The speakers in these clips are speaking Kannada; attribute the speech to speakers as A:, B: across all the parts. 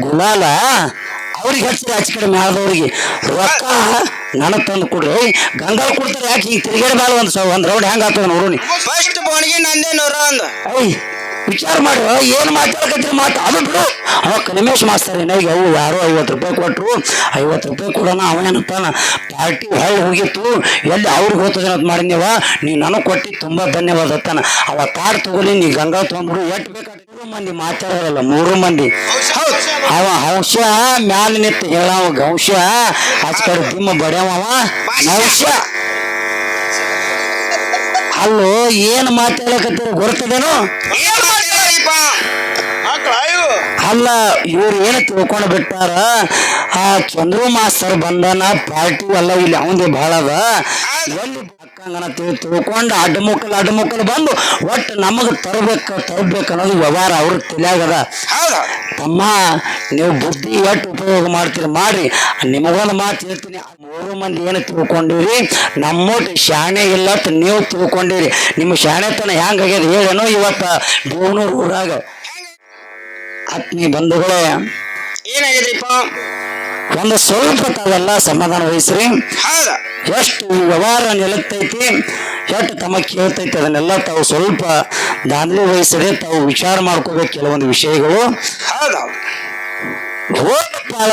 A: ಗುಲಾಲ ಅವ್ರಿಗೆ ಹಚ್ಚಿರಿ ಆಚೆ ಕಡಿಮೆ ಆದವ್ರಿಗೆ ರೊಕ್ಕ ನನಗೆ ತಂದು ಕೊಡ್ರಿ. ಗಂಗಾ ಕೊಡ್ತಾರೆ ಯಾಕೆ? ಈಗ ತಿರುಗಾಡಬಾರ ಒಂದು ಸಾವು ಒಂದು ರೌಂಡ್ ಹೆಂಗೆ ಆಗ್ತದೆ ನೋಡು ನೀ.
B: ಫಸ್ಟ್ ಬೋಣಿಗೆ ನಂದೇ ನೂರ ಅಂದ
A: ಐ ವಿಚಾರ ಮಾಡು ಏನು ಮಾತಾಡಕತ್ರಿ ಮಾತು? ಅದು ಬಿಡು. ಅವ ಕನಿಮೇಶ್ ಮಾಸ್ತರ್ ಏನಾಗಿ ಅವು ಯಾರೋ ಐವತ್ತು ರೂಪಾಯಿ ಕೊಟ್ಟರು ಐವತ್ತು ರೂಪಾಯಿ ಕೊಡೋಣ ಅವನೇನಂತಾನ ಪಾರ್ಟಿ ಹೊಳ್ಳಿ ಹೋಗಿತ್ತು ಎಲ್ಲಿ ಅವ್ರಿಗೆ ಹೋಗ್ತದೆ ಅಂತ ಮಾಡಿದ್ನೇವ? ನೀ ನನಗೆ ಕೊಟ್ಟು ತುಂಬ ಧನ್ಯವಾದ ಅತ್ತಾನ ಅವ ಕಾರ್ ತಗೊಳ್ಳಿ ನೀ ಗಂಗಾ ತೊಗೊಂಡ್ಬಿಡು ಎಷ್ಟು ಬೇಕಾದ್ರೆ ಮೂರು ಮಂದಿ ಮಾತಾಡೋರಲ್ಲ ಮೂರು ಮಂದಿ. ಅವ ಹಂಶ ಮ್ಯಾಲ ನಿಂತು ಹೇಳವ ಗಂಶ ಆಚ ಕಡೆ ದಿಮ್ಮ ಬಡ್ಯಾವ ಹಂಶ ಅಲ್ಲೋ ಏನು ಮಾತಾಡಕತ್ತೀರ
B: ಗೊತ್ತದೇನು?
A: ಅಲ್ಲ ಇವ್ರು ಏನು ತಿಳ್ಕೊಂಡು ಬಿಟ್ಟಾರ? ಆ ಚಂದ್ರು ಮಾಸ್ತರ್ ಬಂದನ ಪಾರ್ಟಿ ಅಲ್ಲ ಇಲ್ಲಿ ಅವಂದೇ ಭಾಳ ಅದ. ಎಲ್ಲಿ ಅಕ್ಕಂಗನ ತಿಳ್ ತಿಳ್ಕೊಂಡು ಅಡ್ಡಮುಕ್ಕಲ್ ಅಡ್ಡಮುಕ್ಕಲ್ ಬಂದು ಒಟ್ಟು ನಮಗೆ ತರಬೇಕು ತರಬೇಕು ಅನ್ನೋದು ವ್ಯವಹಾರ ಅವ್ರ ತಲೆಯಾಗದ
B: ಹೌದು.
A: ತಮ್ಮ ನೀವು ಬುದ್ಧಿ ಒಟ್ಟು ಉಪಯೋಗ ಮಾಡ್ತೀರಿ ಮಾಡ್ರಿ. ನಿಮಗೊಂದು ಮಾತು ಹೇಳ್ತೀನಿ ಆ ಮೂರು ಮಂದಿ ಏನು ತಿಳ್ಕೊಂಡಿರಿ ನಮ್ಮೊಟ್ಟು ಶಾಣೆ ಇಲ್ಲ ಅಂತ ನೀವು ತಿಳ್ಕೊಂಡಿರಿ. ನಿಮ್ಮ ಶಾಣೆತನ ಹೆಂಗಾಗ್ಯದ ಹೇಳೇನೋ ಇವತ್ತ ಬೇವನೂರು ಊರಾಗ. ಆತ್ಮೀಯ ಬಂಧುಗಳೇ
B: ಏನಾಗಿದ್ರಿಪ್ಪ?
A: ಒಂದು ಸ್ವಲ್ಪ ತಾವೆಲ್ಲ ಸಮಾಧಾನ ವಹಿಸ್ರಿ.
B: ಹೌದು.
A: ಎಷ್ಟು ವ್ಯವಹಾರ ನೆಲೆತೈತಿ ಎಷ್ಟು ತಮ್ಮ ಕೇಳ್ತೈತಿ ಅದನ್ನೆಲ್ಲ ತಾವು ಸ್ವಲ್ಪ ದಾಂಧಲೆ ವಹಿಸ್ರಿ ತಾವು ವಿಚಾರ ಮಾಡ್ಕೋಬೇಕು ಕೆಲವೊಂದು ವಿಷಯಗಳು.
B: ಹೌದು.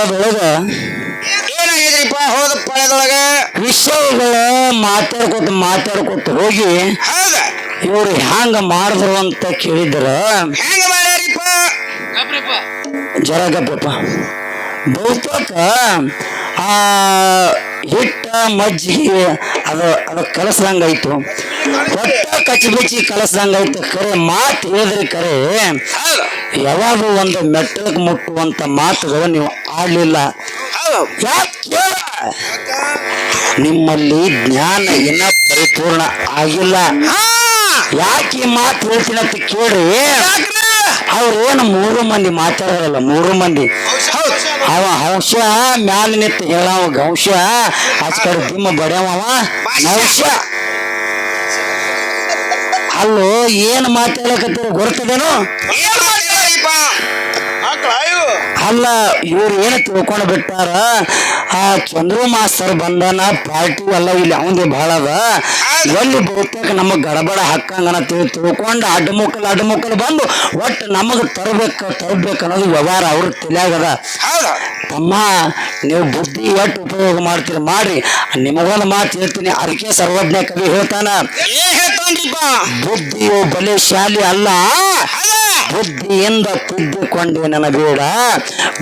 A: ಬೆಳೆದ
B: ಏನಾಗಿದ್ರಿಪ್ಪ ಹೋದ ಪಾಳದೊಳಗ
A: ವಿಷಯಗಳ ಮಾತಾಡ್ಕೊತ ಮಾತಾಡ್ಕೊತ ಹೋಗಿ
B: ಹೌದ.
A: ಇವ್ರು ಹ್ಯಾಂಗ ಮಾಡಿದ್ರು ಅಂತ ಕೇಳಿದ್ರ
B: ಹೆಂಗ ಮಾಡ್ಯಾರಿಪ್ಪ?
A: ಜರ ಗಪ್ಪಪ್ಪ ಬಹುತೇಕ, ಆ, ಹಿಟ್ಟ ಮಜ್ಜಿಗೆ ಅದು ಅದು ಕಲಸ್ದಂಗಾಯ್ತು. ಹೊಟ್ಟ ಕಚ್ಚಿ ಬಿಚ್ಚಿ ಕಲಸ್ದಂಗಾಯ್ತು. ಕರೆ ಮಾತು ಹೇಳಿದ್ರೆ ಕರೆ. ಯಾವಾಗ ಒಂದು ಮೆಟ್ಟಕ್ಕೆ ಮುಟ್ಟುವಂತ ಮಾತುಗಳು ನೀವು ಆಡ್ಲಿಲ್ಲ. ನಿಮ್ಮಲ್ಲಿ ಜ್ಞಾನ ಇನ್ನ ಪರಿಪೂರ್ಣ ಆಗಿಲ್ಲ. ಯಾಕೆ ಮಾತು ಹೇಳ್ತೀನಿ ಅಂತ ಕೇಳ್ರಿ. ಅವ್ರು ಏನು ಮೂರು ಮಂದಿ ಮಾತಾಡೋದಲ್ಲ ಮೂರು ಮಂದಿ.
B: ಹೌದು
A: ಅವ ಹಂಶ ಮ್ಯಾಲ ನಿಂತು ಹೇಳವ ಗಂಶ ಆಚ ಕಡೆ ದಿಮ್ಮ ಬಡ್ಯವ ಹಂಶ ಅಲ್ಲೋ, ಏನು ಮಾತಾಡಕತ್ತೀರ
B: ಗೊತ್ತದೇನು?
A: ಅಲ್ಲ ಇವ್ರು ಏನು ತಿಳ್ಕೊಂಡು ಬಿಟ್ಟಾರ? ಆ ಚಂದ್ರು ಮಾಸ್ತರ್ ಬಂದನ ಪಾರ್ಟಿ ಅಲ್ಲ ಇಲ್ಲಿ ಅವಂದೇ ಭಾಳ ಅದ. ಎಲ್ಲಿ ಬಹುತೇಕ ನಮಗೆ ಗಡಬಡ ಹಾಕಂಗನ ತಿಳ್ ತಿಳ್ಕೊಂಡು ಅಡ್ಡಮುಕ್ಕಲ್ ಅಡ್ಡಮುಕ್ಕಲ್ ಬಂದು ಒಟ್ಟು ನಮಗೆ ತರಬೇಕು ತರಬೇಕು ಅನ್ನೋದು ವ್ಯವಹಾರ ಅವ್ರ ತಲೆಯಾಗದ
B: ಹೌದು.
A: ತಮ್ಮ ನೀವು ಬುದ್ಧಿ ಒಟ್ಟು ಉಪಯೋಗ ಮಾಡ್ತೀರಿ ಮಾಡ್ರಿ. ನಿಮಗೊಂದು ಮಾತು ಹೇಳ್ತೀನಿ ಅದಕ್ಕೆ ಸರ್ವಜ್ಞ ಕವಿ ಹೇಳ್ತಾನ ಬುದ್ಧಿಯು ಬಲೆ ಶಾಲಿ
B: ಅಲ್ಲ.
A: ಬುದ್ಧಿಯಿಂದ ತಿದ್ದಿಕೊಂಡೆ ನನಬೇಡ ಬೇಡ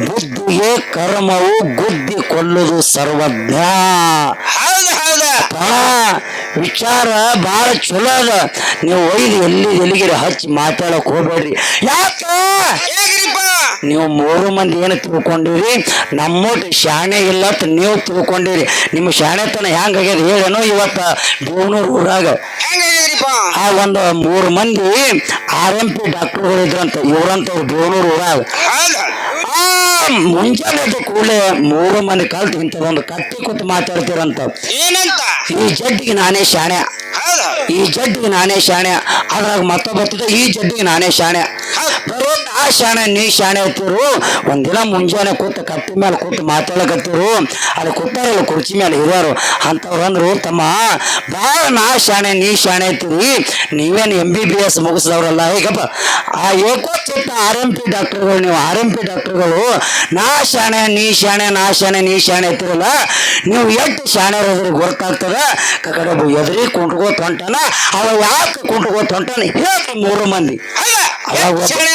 A: ಬುದ್ಧಿಗೆ ಕರ್ಮವು ಗುದ್ದಿ ಕೊಲ್ಲುವುದು ಸರ್ವಜ್ಞ. ವಿಚಾರ ಬಹಳ ಚಲೋ ಅದ. ನೀವು ಒಯ್ದು ಎಲ್ಲಿ ಎಲ್ಲಿಗೆ ಹಚ್ಚಿ ಮಾತಾಡಕ್ ಹೋಗ್ಬೇಡ್ರಿ. ಯಾಕ? ನೀವು ಮೂರು ಮಂದಿ ಏನು ತಿಳ್ಕೊಂಡಿರಿ? ನಮ್ಮೊಟ್ಟು ಶಾಣೆ ಇಲ್ಲ ಅಂತ ನೀವು ತಿಳ್ಕೊಂಡಿರಿ. ನಿಮ್ಮ ಶಾಣೆತನ ಹೆಂಗಾಗ್ಯದ ಹೇಳೇನೋ ಇವತ್ತ ಬೋನೂರು ಊರಾಗ. ಆ ಒಂದು ಮೂರು ಮಂದಿ ಆರ್ ಎಂ ಪಿ ಡಾಕ್ಟರ್ಗಳು ಇದ್ರಂತ ಇವರಂತ ಬೋನೂರು ಊರಾಗ ಆ ಮುಂಜಾನೆ ಎದ್ದ ಕೂಡಲೇ ಮೂರು ಮಂದಿ ಕಲ್ತು ಇಂಥದೊಂದು ಕಟ್ಟಿ ಕೂತು ಮಾತಾಡ್ತೀರಂತ.
B: ಏನಂತ?
A: ಈ ಜಡ್ಡಿಗೆ ನಾನೇ ಶಾಣೆ. ಈ ಜಡ್ಡಿಗೆ ನಾನೇ ಶಾಣೆ. ಅದ್ರಾಗ ಮತ್ತೊಬ್ಬ ಬರ್ತದೆ ಈ ಜಡ್ಡಿಗೆ ನಾನೇ ಶಾಣೆ. ಬರೋ ನಾ ಶಾಣೆ, ನೀ ಶಾಣೆ ಹತ್ತಿರು ಒಂದಿನ ಮುಂಜಾನೆ ಕೂತು ಕಟ್ಟಿ ಮೇಲೆ ಕೂತು ಮಾತಾಡಕತ್ತಿರು ಅಲ್ಲಿ ಕೂತಾರಲ್ಲ ಕುರ್ಚಿ ಮೇಲೆ ಇರೋರು. ಅಂಥವ್ರು ಅಂದರು, ತಮ್ಮ ಭಾಳ ನಾ ಶಾಣೆ, ನೀ ಶಾಣೆ ಹತ್ತಿರಿ ನೀವೇನು ಎಂ ಬಿ ಬಿ ಎಸ್ ಮುಗಿಸಿದವ್ರಲ್ಲ. ಹೇಗಪ್ಪ ಆ ಏಕೋಚಿತ್ತ ಆರ್ ಎಂ ಪಿ ಡಾಕ್ಟರ್ಗಳು ನೀವು ಆರ್ ಎಂ ಪಿ ಡಾಕ್ಟರ್ಗಳು, ನಾ ಶಾಣೆ, ನೀ ಶಾಣೆ, ನಾ ಶಾಣೆ, ನೀ ಶಾಣೆ ಹತ್ತಿರಲ್ಲ ನೀವು ಎಷ್ಟು ಶಾಣೆ ಇರೋದ್ರಿಗೆ ಗೊತ್ತಾಗ್ತದ. ಕಡೆ ಎದುರಿ ಕುಂಟ್ಕೋತ ಹೊಂಟಾನ. ಅವ ಯಾಕೆ ಕುಂಟ್ಕೋತ ಹೊಂಟಾನ? ಹೇಳಿ ಮೂರು ಮಂದಿ.
B: ಶಿಕ್ಷಣ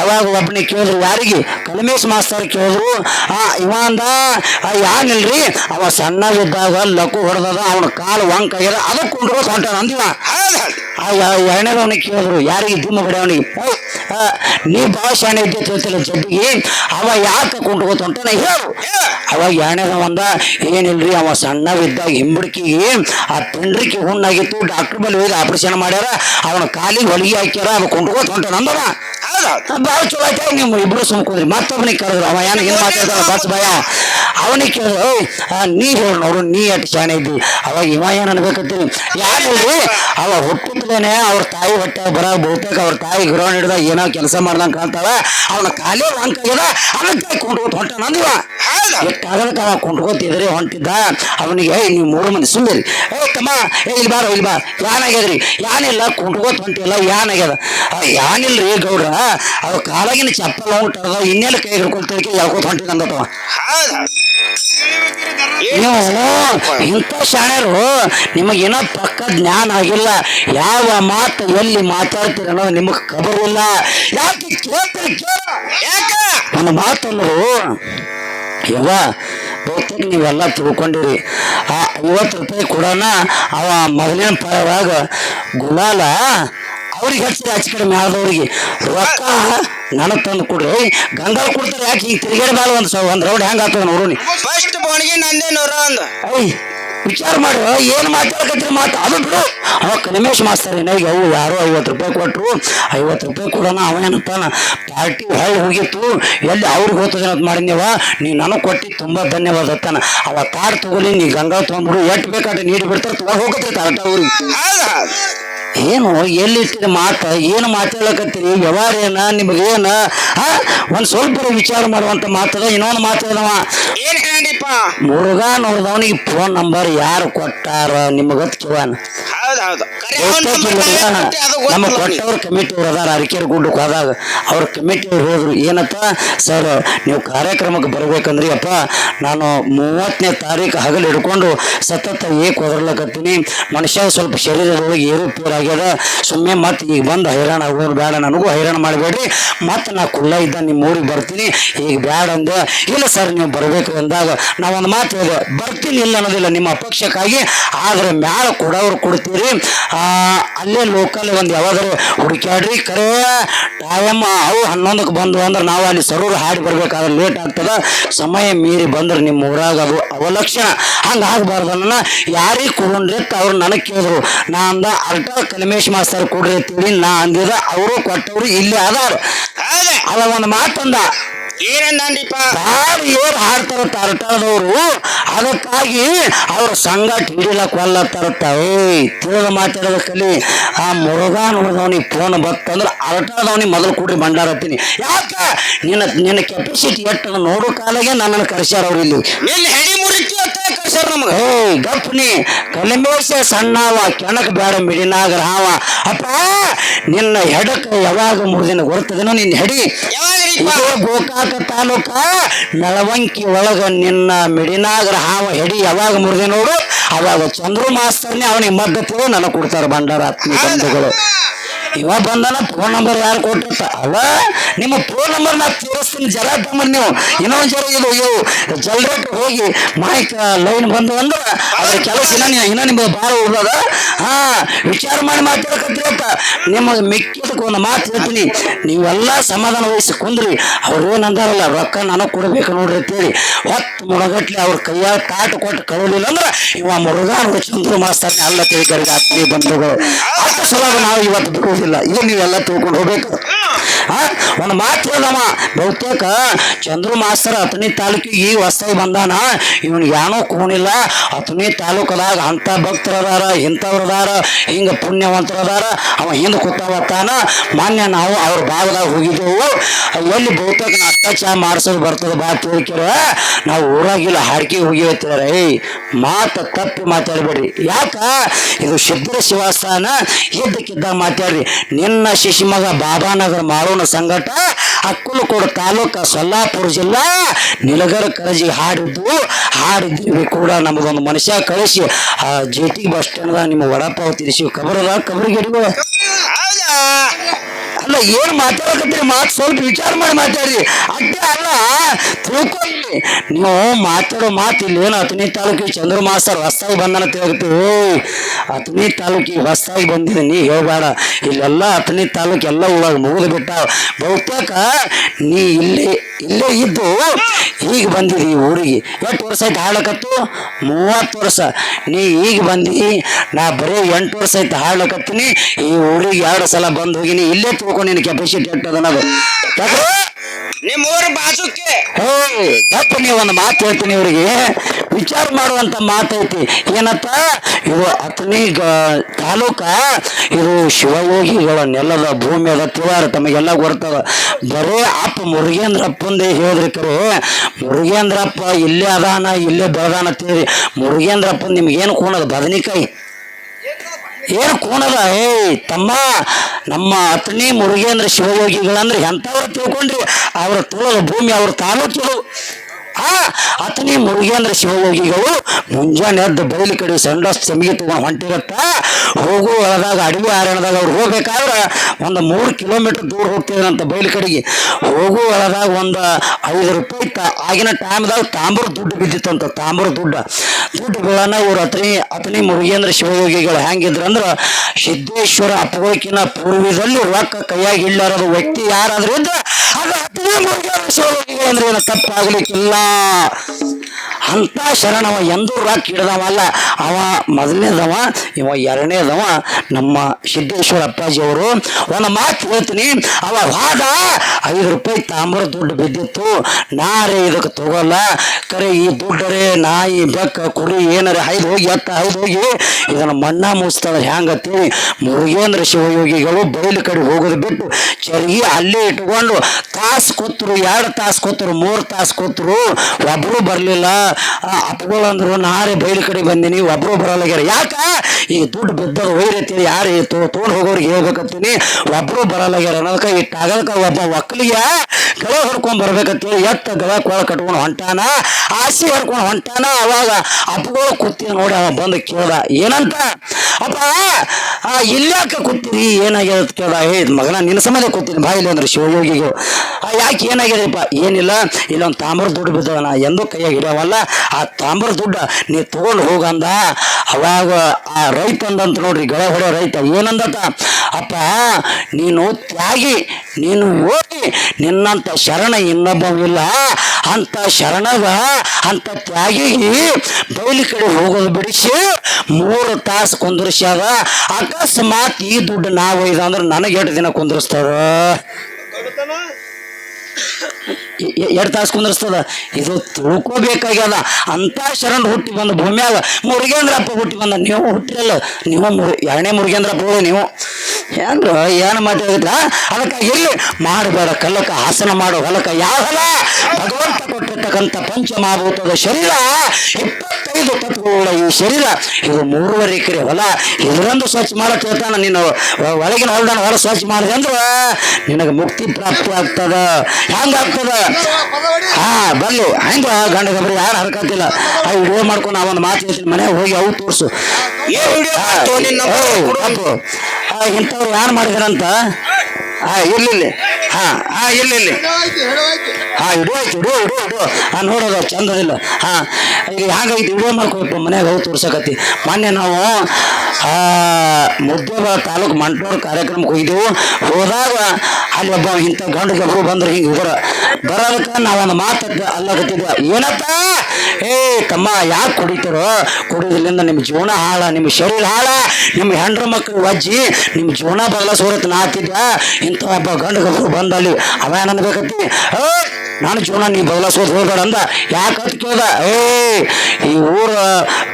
A: ಅವಾಗ ಒಬ್ಬನಿಗೆ ಕೇಳಿದ್ರು ಯಾರಿಗೆ? ಕಲ್ಮೇಶ್ ಮಾಸ್ತರ್ ಕೇಳಿದ್ರು ಆ ಇವ ಅಂದ ಆ ಯಾನಿಲ್ರಿ ಅವ ಸಣ್ಣವಿದ್ದಾಗ ಲಕು ಹೊಡೆದದ ಅವನ ಕಾಲು ವಂಕ ಆಗ್ಯದ ಅದಕ್ಕೆ ಕುಂಡ್ರು ಹೊಂಟಾನ ಅಂದಿವ ಎರಡನೇದವನಿಗೆ ಕೇಳಿದ್ರು ಯಾರಿಗೆ ದಿಮ್ಮ ಹೊಡೆಯವನಿಗೆ ನೀ ಭಾಳ ಶಾಣೆ ಇದ್ದೆ ತಿಳ್ತಿಲ್ಲ ಜಡ್ಡಿಗೆ ಅವ ಯಾಕೆ ಕುಂಡ್ಕೋತ ಹೊಂಟಾನ ಹೇಳು. ಅವಾಗ ಯಾಣದ ಸಂಬಂಧ ಏನಿಲ್ರಿ ಅವ ಸಣ್ಣವಿದ್ದಾಗ ಹಿಂಬಡ್ಕಿಗೆ ಆ ತಿಂಡ್ರಿಕೆ ಹುಣ್ಣಾಗಿತ್ತು ಡಾಕ್ಟರ್ ಬಲ್ಲಿ ಹೋಗಿ ಆಪರೇಷನ್ ಮಾಡ್ಯಾರ. ಅವನ ಕಾಲಿಗೆ ಹೊಲಿಗೆ ಹಾಕ್ಯಾರ ಅದು ಕೊಂಡ್ಕೋತ ಹೊಂಟ ನಂದವ
B: ಹೌದೌದು.
A: ಭಾಳ ಚಲೋ ಆಯ್ತಾ ನಿಮ್ಮ ಇಬ್ರು ಸುಮ್ಕೊಂಡ್ರಿ ಮತ್ತೊಬ್ಬನಿಗೆ ಕರೆದ್ರು ಅವ ಏನು ಏನು ಮಾತಾಡ್ತಾನ ಬಸ್ ಭಯ ಅವನಿಗೆ ಕೇಳಿದ್ರು ನೀ ಹೇಳು ನೋಡು ನೀ ಅಟ್ ಶಾಣೆ ಇದ್ದಿ? ಅವಾಗ ಇವ ಏನು ಅನ್ಬೇಕಂತೀನಿ ರೀ ಅವ ಹುಟ್ಟಿದ್ಲೇನೆ ಅವ್ರ ತಾಯಿ ಹೊಟ್ಟೆ ಬರ ಬಹುತೇಕ ಅವ್ರ ತಾಯಿ ಗ್ರೌಂಡ್ ಹಿಡ್ದ ಏನೋ ಕೆಲಸ ಮಾಡ್ದಂಗೆ ಕಾಣ್ತಾವ ಅವನ ಕಾಲೇ ಅಂಕಾಗ್ಯದ ಅದಕ್ಕೆ ಕೊಂಡ್ಕೋತ ಹೊಂಟ ನಂದಿವ. ಅವ ಕೊಂಡ್ಕೋತಿದ್ರಿ ಹೊಂಟಿದ್ದ. ಅವನಿಗೆ ಏಯ್ ನೀವು ಮೂರು ಮಂದಿ ಸುಮ್ಮನೆ ಏ ತಮ್ಮ ಏ ಇಲ್ಲಿ ಬಾರೋ ಇಲ್ಲಿ ಬಾ. ಯಾನಾಗ್ಯದ್ರಿ ಯಾನಿಲ್ಲ ಕೊಂಡ್ಕೋತ ಹೊಂಟಿಲ್ಲ ಯಾನಾಗ್ಯದ ಯಾನಿಲ್ರಿ ಗೌಡ್ರ. ಅವ ಕಾಲಾಗಿನ ಚಪ್ಪಲ ಹೊಂಟದ ಇನ್ನೆಲ್ಲ ಕೈ ಹಿಡ್ಕೊಳ್ತಿದ್ದಕ್ಕೆ ಯಾಕೋತ ಹೊಂಟಿದಂದವ ನೀವು ಇಂಥ ಶಾಣ್ಯರು ನಿಮಗೇನೋ ಪಕ್ಕ ಜ್ಞಾನ ಆಗಿಲ್ಲ. ಯಾವ ಮಾತು ಎಲ್ಲಿ ಮಾತಾಡ್ತೀರ ಅನ್ನೋದು ನಿಮಗೆ ಕಬರಿಲ್ಲ ಯಾಕೆ ಕೇಳ್ತೀರಿ ಕೇಳ.
B: ಯಾಕ?
A: ನನ್ನ ಮಾತಲ್ಲೂ ಯವ್ವ ಬಹುತೇಕ ನೀವೆಲ್ಲ ತಿಳ್ಕೊಂಡಿರಿ. ಆ ಐವತ್ತು ರೂಪಾಯಿ ಕೊಡೋಣ ಅವ ಮೊದಲಿನ ಪರವಾಗ ಗುಲಾಲ ಅವ್ರಿಗೆ ಹಚ್ಚಿರಿ ಆಚೆ ಕಡಿಮೆ ಆದವ್ರಿಗೆ. ರೊಕ್ಕ ನನಗೆ ತಂದು ಕೊಡ್ರಿ. ಗಂಗಾ ಕೊಡ್ತಾರೆ ಯಾಕೆ? ಈಗ ತಿರುಗಾಡಿ ಒಂದು ಒಂದು ರೌಂಡ್ ಹೆಂಗೆ ಆಗ್ತದೆ ನೋಡೋಣ
B: ಫಸ್ಟ್ ಬೋಣಿಗೆ ನಂದೇ ನೂರ ಒಂದು.
A: ಐ ವಿಚಾರ ಮಾಡುವ ಏನು ಮಾತಾಡಕತ್ರಿ ಮಾತು? ಅದು ಬಿಡು. ಅವ ಕನಿಮೇಶ್ ಮಾಸ್ತರ್ ಏನಾಗಿ ಅವು ಯಾರೋ ಐವತ್ತು ರೂಪಾಯಿ ಕೊಟ್ಟರು ಐವತ್ತು ರೂಪಾಯಿ ಕೊಡೋಣ ಅವೇನಂತಾನ ಪಾರ್ಟಿ ಹೊಳ್ಳಿ ಹೋಗಿತ್ತು. ಎಲ್ಲಿ ಅವ್ರಿಗೆ ಹೋಗ್ತದೆ ಅಂತ ಮಾಡಿದ್ಯವ ನೀ ನನಗೆ ಕೊಟ್ಟು ತುಂಬ ಧನ್ಯವಾದ ಅತ್ತಾನ. ಅವ ತಾಡ್ ತಗೊಲಿ ನೀ ಗಂಗಾ ತೊಗೊಂಡ್ಬಿಡು. ಎಷ್ಟು ಬೇಕಾದ್ರೆ ನೀಡಿ ಬಿಡ್ತಾರೆ, ತಗೊಂಡು ಹೋಗುತ್ತೆ ಅವ್ರಿಗೆ. ಏನು? ಎಲ್ಲಿಟ್ಟಿದ ಮಾತು? ಏನು ಮಾತಾಡಕತ್ತೀರಿ ವ್ಯವಹಾರ ಏನ? ನಿಮಗೇನ ಹಾ? ಒಂದು ಸ್ವಲ್ಪ ವಿಚಾರ ಮಾಡುವಂಥ ಮಾತದ ಇನ್ನೊಂದು ಮಾತಾಡವ
B: ಏನ್ ಹೇಳಿಪ್ಪ
A: ಮುರುಘಾ ನೋಡಿದವನಿಗೆ ಫೋನ್ ನಂಬರ್ ಯಾರು ಕೊಟ್ಟಾರ? ನಿಮಗೆ ಕಿವಾನ
B: ಹೌದು ಕರೆ ಅವ್ನ್ ಅದು
A: ನಮ್ಮ
B: ಗೊತ್ತಿಲ್ಲ ಅವ್ನಿಗೆ.
A: ಕೊಟ್ಟವ್ರ ಕಮಿಟಿ ಅವ್ರು ಅದಾರ ಅರಿಕೆರೆ ಗುಡ್ಡಕ್ಕೆ ಹೋದಾಗ ಅವ್ರ ಕಮಿಟಿ ಅವ್ರು ಹೋದ್ರು. ಏನತ್ತ ಸರ್ ನೀವು ಕಾರ್ಯಕ್ರಮಕ್ಕೆ ಬರ್ಬೇಕಂದ್ರಿ ಅಪ್ಪ. ನಾನು ಮೂವತ್ತನೇ ತಾರೀಕು ಹಗಲು ಹಿಡ್ಕೊಂಡು ಸತತ ಏಕ್ ಒದರ್ಲಕತ್ತೀನಿ. ಮನುಷ್ಯ ಸ್ವಲ್ಪ ಶರೀರದೊಳಗೆ ಏರುಪೇರು ಆಗ್ಯದ. ಸುಮ್ಮನೆ ಮತ್ತೆ ಈಗ ಬಂದು ಹೈರಾಣ ಆಗೋರು ಬೇಡ. ನನಗೂ ಹೈರಾಣ ಮಾಡಬೇಡ್ರಿ. ಮತ್ತೆ ನಾ ಕುಳ್ಳ ಇದ್ದ ನಿಮ್ಮ ಊರಿಗೆ ಬರ್ತೀನಿ. ಈಗ ಬ್ಯಾಡ ಅಂದೆ. ಇಲ್ಲ ಸರ್ ನೀವು ಬರಬೇಕು ಅಂದಾಗ ನಾವೊಂದು ಮಾತು ಹೇಳಿದೆ. ಬರ್ತೀನಿ ಇಲ್ಲ ಅನ್ನೋದಿಲ್ಲ ನಿಮ್ಮ ಅಪಕ್ಷಕ್ಕಾಗಿ. ಆದ್ರೆ ಮ್ಯಾಲ ಕೊಡೋರು ಕೊಡ್ತೀರಿ ಆ, ಅಲ್ಲೇ ಲೋಕಲ್ ಒಂದು ಯಾವಾಗಾರು ಹುಡುಕ್ಯಾಡ್ರಿ. ಕರೆ ಟೈಮ್ ಅವು ಹನ್ನೊಂದಕ್ಕೆ ಬಂದು ಅಂದ್ರೆ ನಾವು ಅಲ್ಲಿ ಸರೂರು ಹಾಡಿ ಬರ್ಬೇಕಾದ್ರೆ ಲೇಟ್ ಆಗ್ತದ. ಸಮಯ ಮೀರಿ ಬಂದ್ರೆ ನಿಮ್ಮ ಊರಾಗ ಅದು ಅವಲಕ್ಷಣ. ಹಂಗೆ ಆಗಬಾರ್ದನ್ನ ಯಾರಿಗೆ ಕೊಡ್ರಿ ಅವ್ರು ನನಗೆ ಕೇಳಿದ್ರು. ನಾ ಅಂದ ಅರ್ಟ ಕಲಮೇಶ್ ಮಾಸ್ತರ್ ಕೊಡ್ರಿ ಅಂತೇಳಿ ನಾ ಅಂದಿದ ಅವರು ಕೊಟ್ಟವ್ರು ಇಲ್ಲಿ ಅದಾರ ಅದ ಒಂದು ಮಾತಂದ
B: ಏನಂದಿಪ್ಪ
A: ಭಾಳ ಏರ್ ಹಾಡ್ತಾರ ತರಟಾದವರು ಅದಕ್ಕಾಗಿ ಅವ್ರ ಸಂಗಟ ಹಿಡಿಲಕ್ ಒಲ್ಲತ್ತಾರತ್ತ ಏಯ್ ತಿಳಿದ ಮಾತಾಡೋದ ಕಲಿ ಆ ಮುರುಘಾ ನೋಡಿದವನಿಗೆ ಫೋನ್ ಬತ್ತಂದ್ರೆ ಅರಟಾದವನಿಗೆ ಮೊದಲು ಕೂಡ್ರಿ ಬಂಡಾರತ್ತೀನಿ ಯಾಕ? ನಿನ್ನ ನಿನ್ನ ಕೆಪಾಸಿಟಿ ಎಷ್ಟು ನೋಡೋ ಕಾಲಾಗೆ ನನ್ನನ್ನು ಕರೆಸ್ಯಾರ ಅವ್ರು ಇಲ್ಲಿ.
B: ನಿನ್ನ ಹೆಡಿ ಮುರಿತಿ ಅಂತ ಕರ್ಸ್ಯಾರ ನಮಗ.
A: ಏಯ್ ಗಪ್ನಿ ಕಲಿಮೇಶ ಸಣ್ಣವ ಕೆಣಕ್ ಬೇಡ ಮಿಡಿನಾಗ ಹಾವ ಅಪ್ಪ ನಿನ್ನ ಹೆಡಕ ಯಾವಾಗ ಮುರಿದಿನ ಗೊತ್ತದೇನೋ ನಿನ್ನ ಹೆಡಿ.
B: ಯಾವಾಗ್ರಿಪ್ಪ
A: ಇದು ಗೋಕಾಕ ತಾಲೂಕ ಮೆಳವಂಕಿ ಒಳಗ ನಿನ್ನ ಮಿಡಿನಾಗರ ಹಾವ ಹೆಡಿ ಯಾವಾಗ ಮುರಿದೆ ನೋಡು. ಅವಾಗ ಚಂದ್ರು ಮಾಸ್ತರ್ನೇ ಅವನಿಗೆ ಮದ್ದತ್ತು ನನಗೆ ಕೊಡ್ತಾರೆ ಬಂಡಾರ ಆತ್ಮೀಯ ಬಂಧುಗಳು. ಇವ ಬಂದನ ಫೋನ್ ನಂಬರ್ ಯಾರು ಕೊಟ್ಟಿರ್ತ ಅವ ನಿಮ್ಮ ಫೋನ್ ನಂಬರ್ ನಾ ತೋರಿಸ್ತೀನಿ ಜಲ ತಮ್ಮ ನೀವು. ಇನ್ನೊಂದ್ ಜರ ಇದು ಇವು ಜಲ್ರೇಟ್ ಹೋಗಿ ಮಾಹಿತಿ ಲೈನ್ ಬಂದು ಅಂದ್ರೆ ಅದ್ರ ಕೆಲಸ ಇನ್ನ ಇನ್ನ ನಿಮ್ಮ ಭಾಳ ಉಳ್ದದ? ಹಾ, ವಿಚಾರ ಮಾಡಿ ಮಾತಾಡಕತ್ತಿರತ್ತ ನಿಮಗೆ ಮಿಕ್ಕಿದಕ್ಕೆ ಒಂದು ಮಾತು ಹೇಳ್ತೀನಿ. ನೀವೆಲ್ಲ ಸಮಾಧಾನ ವಹಿಸಿ ಕುಂದ್ರಿ. ಅವ್ರು ಏನಂದಾರಲ್ಲ ರೊಕ್ಕ ನನಗೆ ಕೊಡ್ಬೇಕು ನೋಡ್ರಿ ಅಂತೇಳಿ. ಹೊತ್ತು ಮುಳಗಟ್ಲಿ ಅವ್ರ ಕೈಯಾಗ ತಾಟ ಕೊಟ್ಟು ಕಳಲಿಲ್ಲ ಅಂದ್ರೆ ಇವ ಮುರುಗಾನ ಚಂದ್ರ ಮಾಸ್ತರ್ನ ಅಲ್ಲ ತಿಳ್ಕರಿಗೆ ಆತ್ಮೀಯ ಬಂಧುಗಳು ಅಷ್ಟ ಸಲ, ನಾವು ಇವತ್ತು ಬಿಡುವುದಿಲ್ಲ ಈಗ ನೀವೆಲ್ಲ ತಿಳ್ಕೊಂಡು ಹೋಗ್ಬೇಕು. ಒಂದು ಮಾತು ಹೇಳಮ್ಮ ಬಹುತೇಕ ಚಂದ್ರು ಮಾಸ್ತರ್ ಹತ್ತನೇ ತಾಲೂಕಿಗೆ ಈ ಹೊಸ್ತಾಗಿ ಬಂದಾನ. ಇವನು ಯಾನೋ ಕೂಣಿಲ್ಲ. ಹತ್ತನೇ ತಾಲೂಕದಾಗ ಅಂಥ ಭಕ್ತರದಾರ ಇಂಥವ್ರದಾರ ಹಿಂಗೆ ಪುಣ್ಯವಂತರದಾರ ಅವ ಹಿಂದೆ ಕೂತಾವತ್ತಾನ. ಮಾನ್ಯ ನಾವು ಅವ್ರ ಭಾಗದಾಗ ಹೋಗಿದ್ದೆವು. ಎಲ್ಲಿ ಬಹುತೇಕ ಚಾ ಮಾಡಿಸೋದು ಬರ್ತದೆ ಬಾ ತಿಳ್ಕಿರ ನಾವು ಊರಾಗಿಲ್ಲ ಹಾಡ್ಕಿ ಹೋಗಿ ಹೋಗಿರ್ತಾರೆ ಏಯ್, ಮಾತು ತಪ್ಪಿ ಮಾತಾಡಬೇಡ್ರಿ ಯಾಕ? ಇದು ಸಿದ್ಧರ ಶಿವಸ್ಥಾನ ಇದ್ದಕ್ಕಿದ್ದಾಗ ಮಾತಾಡ್ರಿ. ನಿನ್ನ ಶಿಶುಮಗ ಬಾಬಾನಗರ ಮಾಡೋಣ ಸಂಘಟ ಅಕ್ಕಲಕೋಡು ತಾಲೂಕ ಸೊಲ್ಲಾಪುರ ಜಿಲ್ಲಾ ನಿಲಗರ ಕರಜಿ ಹಾಡಿದ್ದು ಹಾಡಿದ್ವಿ ಕೂಡ ನಮಗೊಂದು ಮನುಷ್ಯ ಕಳಿಸಿ. ಆ ಜೆ ಟಿ ಬಸ್ ಸ್ಟ್ಯಾಂಡ್ದಾಗ ನಿಮ್ಮ ವಡಪಾವ್ ತಿರ್ಸಿ ಕಬರದ
B: ಕಬರಿಗೆ
A: ಅಲ್ಲ, ಏನ್ ಮಾತಾಡಕತ್ತೀರಿ? ಮಾತು ಸ್ವಲ್ಪ ವಿಚಾರ ಮಾಡಿ ಮಾತಾಡ್ರಿ. ಅಷ್ಟೇ ಅಲ್ಲ ತಿಳ್ಕೊಳ್ಳಿ ನೀವು ಮಾತಾಡೋ ಮಾತು ಇಲ್ಲಿ ಏನು ಹತ್ತನೇ ತಾಲೂಕಿಗೆ ಚಂದ್ರ ಮಾಸ್ತರ್ ಹೊಸ್ದಾಗಿ ಬಂದನ ತಿಳ್ಕೊತೀವಿ ಹತ್ತನೇ ತಾಲೂಕಿಗೆ ಹೊಸ್ತಾಗಿ ಬಂದಿದೆ, ನೀ ಹೇಳ್ಬೇಡ. ಇಲ್ಲೆಲ್ಲ ಹತ್ತನೇ ತಾಲೂಕು ಎಲ್ಲ ಇವಾಗ ಮುಗಿದು ಬಿಟ್ಟ ಬಹುತೇಕ ನೀ ಇಲ್ಲಿ ಇಲ್ಲೇ ಇದ್ದು ಈಗ ಬಂದಿದಿ ಊರಿಗೆ. ಎಷ್ಟು ವರ್ಷ ಆಯ್ತು ಹಾಳಕತ್ತು ಮೂವತ್ತು ವರ್ಷ. ನೀ ಈಗ ಬಂದಿ ನಾ ಬರೀ ಎಂಟು ವರ್ಷ ಆಯ್ತು ಹಾಳಕತ್ತೀನಿ ಈ ಊರಿಗೆ ಎರಡು ಸಲ ಬಂದು ಹೋಗಿನಿ ಇಲ್ಲೇ ತಿಳ್ಕೊಂಡು ನಿನ್ನ ಕೆಪಾಸಿಟಿ ಎಟ್ಟದ ಯಾಕ್ರೆ
B: ನಿಮ್ಮ ಊರ ಬಾಜುಕ್ಕೆ
A: ದಪ್ಪ ನೀವು ಒಂದು ಮಾತು ಹೇಳ್ತೀನಿ ಇವರಿಗೆ. ವಿಚಾರ ಮಾಡುವಂತ ಮಾತೈತಿ. ಏನತ್ತ? ಇದು ಅತನಿ ತಾಲೂಕ, ಇದು ಶಿವಯೋಗಿಗಳ ನೆಲದ ಭೂಮಿ ಅದ, ತಿವಾರ ತಮಗೆಲ್ಲ ಗೊತ್ತದ ಬರೇ ಅಪ್ಪ ಮುರುಗೇಂದ್ರಪ್ಪಂದೇ ಹೇಳಿದ್ರಿ ಕರೆ. ಮುರುಗೇಂದ್ರಪ್ಪ ಇಲ್ಲೇ ಅದಾನ, ಇಲ್ಲೇ ಬೆಳದಾನ ತಿಳಿ ಮುರುಗೇಂದ್ರಪ್ಪ ನಿಮ್ಗೇನು ಕೂಣದ ಬದನಿಕಾಯಿ? ಏನು ಕೋಣದ? ಏ ತಮ್ಮ, ನಮ್ಮ ಅತ್ನಿ ಮುರುಗೇಂದ್ರ ಶಿವಯೋಗಿಗಳಂದ್ರೆ ಎಂಥವ್ರು ತಿಳ್ಕೊಂಡ್ರಿ? ಅವರ ತುಳದ ಭೂಮಿ ಅವ್ರ ತಾಲೂಕಿಗಳು ಆ ಅತನಿ ಮುರುಗೇಂದ್ರ ಶಿವಯೋಗಿಗಳು. ಮುಂಜಾನೆ ಎದ್ದು ಬಯಲು ಕಡೆ ಸಂಡಸ್ ಸಮಿಗೆ ತಗೊಂಡು ಹೊಂಟಿರತ್ತ. ಹೋಗು ಒಳದಾಗ ಅಡವಿ ಆರಣದಾಗ ಅವ್ರು ಹೋಗ್ಬೇಕಾದ್ರೆ ಒಂದು ಮೂರು ಕಿಲೋಮೀಟರ್ ದೂರ ಹೋಗ್ತಿದ್ರಂತ ಬಯಲು ಕಡೆಗೆ. ಹೋಗು ಒಳದಾಗ ಒಂದು ಐದು ರೂಪಾಯಿ ತ, ಆಗಿನ ಟೈಮ್ದಾಗ ತಾಂಬೂರು ದುಡ್ಡು ಬಿದ್ದಿತ್ತಂತ ತಾಂಬೂರು ದುಡ್ಡು. ದುಡ್ಡು ಬೀಳನ ಇವ್ರು ಅತನಿ ಅತನಿ ಮುರುಗೇಂದ್ರ ಶಿವಯೋಗಿಗಳು ಹೆಂಗಿದ್ರು ಅಂದ್ರೆ ಸಿದ್ದೇಶ್ವರ ಅಪಗೋಕಿನ ಪೂರ್ವದಲ್ಲಿ ರೊಕ್ಕ ಕೈಯಾಗಿ ಇಳ್ಳಾರದ ವ್ಯಕ್ತಿ ಯಾರಾದ್ರೂ ಇದ್ರೆ ಅದು ಅತನಿ ಮುರುಗೇಂದ್ರ ಶಿವಯೋಗಿಗಳು ಅಂದ್ರೆ ಏನು? ತಪ್ಪಾಗ್ಲಿಕ್ಕಿಲ್ಲ. Ah! ಅಂತ ಶರಣವ ಎಂದೂ ರಾಕ್ ಹಿಡ್ದವಲ್ಲ. ಅವ ಮೊದಲನೇದವ, ಇವ ಎರಡನೇದವ. ನಮ್ಮ ಸಿದ್ದೇಶ್ವರ ಅಪ್ಪಾಜಿ ಅವರು ಒಂದು ಮಾತು ಹೇಳ್ತೀನಿ. ಅವ ವಾದ ಐದು ರೂಪಾಯಿ ತಾಮ್ರ ದುಡ್ಡು ಬಿದ್ದಿತ್ತು. ನಾರೇ ಇದಕ್ಕೆ ತಗೋಲ್ಲ. ಕರೆ ಈ ದುಡ್ಡರೇ, ನಾಯಿ, ಬೆಕ್ಕ, ಕುರಿ, ಏನಾರ ಹೈದು ಹೋಗಿ, ಎತ್ತ ಹೈದು ಹೋಗಿ, ಇದನ್ನು ಮಣ್ಣ ಮುಚ್ತದ ಹ್ಯಾಂಗತಿ ಮುರುಗೇಂದ್ರ ಶಿವಯೋಗಿಗಳು ಬಯಲು ಕಡೆ ಹೋಗೋದು ಬಿಟ್ಟು ಚರ್ಗಿ ಅಲ್ಲೇ ಇಟ್ಕೊಂಡು ತಾಸು ಕೂತರು ಎರಡು ತಾಸು ಕೂತರು ಮೂರು ತಾಸು ಕೂತರು ಒಬ್ರು ಬರಲಿಲ್ಲ. ಅಪ್ಪಗಳು ಅಂದ್ರು ನಾರೇ ಬೈಲು ಕಡೆ ಬಂದೀನಿ, ಒಬ್ರು ಬರಲ್ಲಾಗ್ಯಾರ ಯಾಕ? ಈಗ ದುಡ್ಡು ಬಿದ್ದದ ಒಯ್ರೈತಿ ಯಾರು ತೊಗೊಂಡು ಹೋಗೋರಿಗೆ ಹೇಳ್ಬೇಕಂತೀನಿ ಒಬ್ರು ಬರಲ್ಲಾಗ್ಯಾರ ಅನ್ನೋದಕ್ಕೆ ಇಟ್ಟಾಗದಕ್ಕೆ ಒಬ್ಬ ಒಕ್ಕಲಿಗೆ ಗಳ ಹೊಡ್ಕೊಂಡ್ ಬರ್ಬೇಕಂತೇಳಿ ಎತ್ತ ಗಳ ಕೊಳ ಕಟ್ಕೊಂಡು ಹೊಂಟಾನ ಆಸಿ ಹೊಡ್ಕೊಂಡು ಹೊಂಟಾನ ಅವಾಗ ಅಪ್ಪಗಳು ಕೂತಿ ನೋಡಿ ಅವ ಬಂದು ಕೇಳ್ದ, ಏನಂತ? ಅಪ್ಪ, ಆ, ಇಲ್ಯಾಕೆ ಕೂತೀರಿ ಏನಾಗ್ಯದ ಕೇಳ್ದ. ಹೇ ಮಗನ, ನಿನ್ನ ಸಂಬಂಧ ಕೂತೀನಿ ಇಲ್ಲ ಅಂದ್ರೆ ಶಿವಯೋಗಿಗೂ. ಯಾಕೆ ಏನಾಗ್ಯದಪ್ಪ? ಏನಿಲ್ಲ, ಇಲ್ಲೊಂದು ತಾಮ್ರ ದುಡ್ಡು ಬಿದ್ದವನ. ಎಂದು ಕೈಯಾಗ ಹಿಡಿಯವಲ್ಲ. ಆ ತಾಮ್ರ ದುಡ್ಡ ನೀ ತಗೊಂಡು ಹೋಗಂದ ಅವಾಗ ಆ ರೈತ ಅಂದಂತ ನೋಡ್ರಿ ಗಳ ಹೊಡೆ ರೈತ. ಏನಂದತ ಅಪ್ಪ, ನೀನು ತ್ಯಾಗಿ, ನೀನು ಹೋಗಿ, ನಿನ್ನಂತ ಶರಣ ಇನ್ನೊಬ್ಬವಿಲ್ಲ. ಅಂತ ಶರಣಗ ಅಂತ ತ್ಯಾಗಿ ಬಯಲು ಕಡೆ ಹೋಗೋದು ಬಿಡಿಸಿ ಮೂರು ತಾಸು ಕುಂದ್ರಿಸ್ಯಾದ ಅಕಸ್ಮಾತ್ ಈ ದುಡ್ಡು ನಾವು ಒಯ್ದ ನನಗೆ ಎಷ್ಟು ದಿನ ಕುಂದ್ರಿಸ್ತದ ಎರಡು ತಾಸು ಕುಂದರ್ಸ್ತದ. ಇದು ತಿಳ್ಕೋಬೇಕಾಗ್ಯದ ಅಂತ ಶರಣ್ ಹುಟ್ಟಿ ಬಂದ ಭೂಮ್ಯಾಗ ಮುರುಗೇಂದ್ರಪ್ಪ ಹುಟ್ಟಿ ಬಂದ. ನೀವು ಹುಟ್ಟಿರಲ್ಲ ನೀವು ಮುರು ಎರಡನೇ ಮುರುಗೇಂದ್ರಪ್ಪ ನೀವು. ಏನ್ರ ಏನು ಮಾತಾಡಿದ್ರ ಅದಕ್ಕೆ ಇಲ್ಲಿ ಮಾಡಬೇಡ ಕಲ್ಲಕ ಹಾಸನ ಮಾಡೋ ಹೊಲಕ. ಯಾವ ಹೊಲ? ಭಗವಂತ ಕೊಟ್ಟಿರ್ತಕ್ಕಂಥ ಪಂಚಮಹಾಭೂತದ ಶರೀರ. ಇಪ್ಪತ್ತೈದು ತತ್ವಗಳ ಈ ಶರೀರ. ಇದು ಮೂರುವರೆ ಎಕರೆ ಹೊಲ. ಇದರಂದು ಸ್ವಚ್ಛ ಮಾಡಕ್ಕೆ ಹೇಳ್ತಾನೆ ನೀನು. ಒಳಗಿನ ಹೊಲದಾನ ಹೊಲ ಸ್ವಚ್ಛ ಮಾಡಿದೆ ಅಂದ್ರೆ ನಿನಗೆ ಮುಕ್ತಿ ಪ್ರಾಪ್ತಿ ಆಗ್ತದ. ಹೆಂಗಾಗ್ತದ ಹಾ ಬರ್ಲಿ ಹೆಂಗ ಗಂಡ ಗಬ್ರಿ ಯಾರು ಹರ್ಕತ್ತಿಲ್ಲ ಆ ವಿಡಿಯೋ ಮಾಡ್ಕೊಂಡು ನಾ ಒಂದು ಮಾತು ಹೇಳ್ತೀನಿ. ಮನೆಗೆ ಹೋಗಿ ಅವು ತೋರ್ಸು. ಇಂಥವ್ರು ಯಾರು ಮಾಡಿದಾರಂತ? ಹಾ ಇರ್ಲಿಲ್ಲ ಹಾ ಹಾ ಇರ್ಲಿಲ್ಲ ಹಾ, ಇಡು ಆಯ್ತು, ಇಡು ಇಡು ಇಡು. ಹಾ, ನೋಡೋದು ಚಂದದಿಲ್ಲ ಹಾ, ಈಗ ಹ್ಯಾಂಗೈತಿ ವಿಡಿಯೋ ಮಾಡ್ಕೊಬೇಕು ಮನ್ಯಾಗ ಹೋಗಿ ತೋರ್ಸಕತ್ತಿ. ಮೊನ್ನೆ ನಾವು ಮುದ್ದೇಬ ತಾಲೂಕು ಮಂಟೋರ್ ಕಾರ್ಯಕ್ರಮಕ್ಕೆ ಹೋಗಿದ್ದೆವು. ಹೋದಾಗ ಅಲ್ಲಿ ಒಬ್ಬ ಇಂಥ ಗಂಡು ಗಬ್ರು ಬಂದ್ರೆ, ಹಿಂಗೆ ಇದ್ರ ಬರೋದಕ್ಕೆ ನಾವೊಂದು ಮಾತು ಅಲ್ಲಕತ್ತಿದ್ವ ಏನಪ್ಪ? ಏ, ತಮ್ಮ ಯಾಕೆ ಕುಡಿತಾರೋ? ಕುಡಿಯೋದ್ರಿಂದ ನಿಮ್ಮ ಜೀವನ ಹಾಳ ನಿಮ್ಮ ಶರೀರ ಹಾಳ ನಿಮ್ಮ ಹೆಂಡ್ರ ಮಕ್ಕಳು ವಜ್ಜಿ ನಿಮ್ಮ ಜೀವನ ಬದಲಾಸೋರತ್ನ ಹಾಕಿದ್ದ ಇಂಥ ಒಬ್ಬ ಗಂಡು ಗಬ್ರು ಬಂದ ಅಲ್ಲಿ ಅವ ಏನನ್ಬೇಕತ್ತಿ? ಏ ನಾನು ಜೀವನ ನೀ ಬದಲಾಸೋದು ಹೋಗ್ಬೇಡ ಅಂದ. ಅಂತ ಕೇಳ್ದ ಏ ಈ ಊರ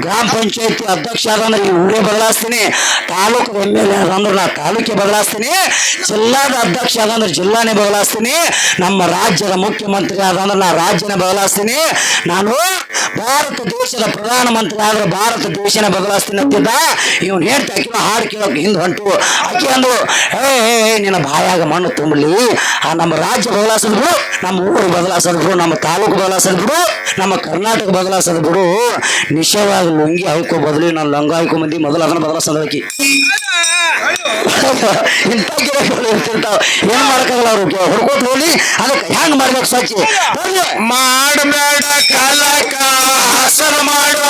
A: ಗ್ರಾಮ ಪಂಚಾಯತಿ ಅಧ್ಯಕ್ಷ ಆದಂದ್ರೆ ಈ ಊರೇ ಬದಲಾಯಿಸ್ತೀನಿ ತಾಲೂಕು ಎಂ ಎಲ್ ಎ ಅಂದ್ರೆ ನಾ ತಾಲೂಕಿಗೆ ಬದಲಾಯಿಸ್ತೀನಿ ಜಿಲ್ಲಾದ ಅಧ್ಯಕ್ಷ ಆದಂದ್ರೆ ಜಿಲ್ಲಾನೇ ಬದಲಾಯಿಸ್ತೀನಿ ನಮ್ಮ ರಾಜ್ಯದ ಮುಖ್ಯಮಂತ್ರಿ ಆದಂದ್ರೆ ನಾ ರಾಜ್ಯನೇ ಬದಲಾಯಿಸ್ತೀನಿ ನಾನು ಭಾರತ ದೇಶದ ಪ್ರಧಾನಮಂತ್ರಿ ಆದ್ರೆ ಭಾರತ ದೇಶನೇ ಬದಲಾಯಿಸ್ತೀನಿ ಅಂತಿದ್ದ. ಇವ್ನು ಹೇಳ್ತಾ ಆಕಿನ ಹಾಡು ಕೇಳೋಕೆ ಹಿಂದೆ ಹೊಂಟು. ಆಕೆ ಅಂದ್ರು ಹೇ ನಿನ್ನ ಬಾಯಾಗ ಮಣ್ಣು ತುಂಬಲಿ. ಆ ನಮ್ಮ ರಾಜ್ಯ ಬದಲಾಸದ್ ಬಿಡು ನಮ್ಮ ಊರು ಬದಲಾಸದ್ ಬಿಡು ನಮ್ಮ ತಾಲೂಕು ಬದಲಾಸದ್ ಬಿಡು ನಮ್ಮ ಕರ್ನಾಟಕ ಬದಲಾಸದ್ ಬಿಡು. ನಿಶ್ಚಯವಾಗಿ ಲುಂಗಿ ಹಾಕೋ ಬದಲಿ ನಾನು ಲಂಗ ಹಾಕೋ ಮಂದಿ ಮೊದಲು ಅದನ್ನ ಬದಲಾಸದಕ್ಕೆ ಇಂಥ ಗಿಡಗಳು ಇರ್ತಿರ್ತಾವ. ಏನ್ ಮಾಡಕ್ಕಾಗಲ್ಲ ಅವ್ರು? ಹುಡ್ಕೋತ್ ಹೋಗಿ ಅದಕ್ಕೆ ಹೆಂಗ್ ಮಾಡ್ಬೇಕು ಸಾಕಿ.
C: ಮಾಡಬೇಡ ಕಾಲಕ. ಮಾಡೋ ಮಾಡು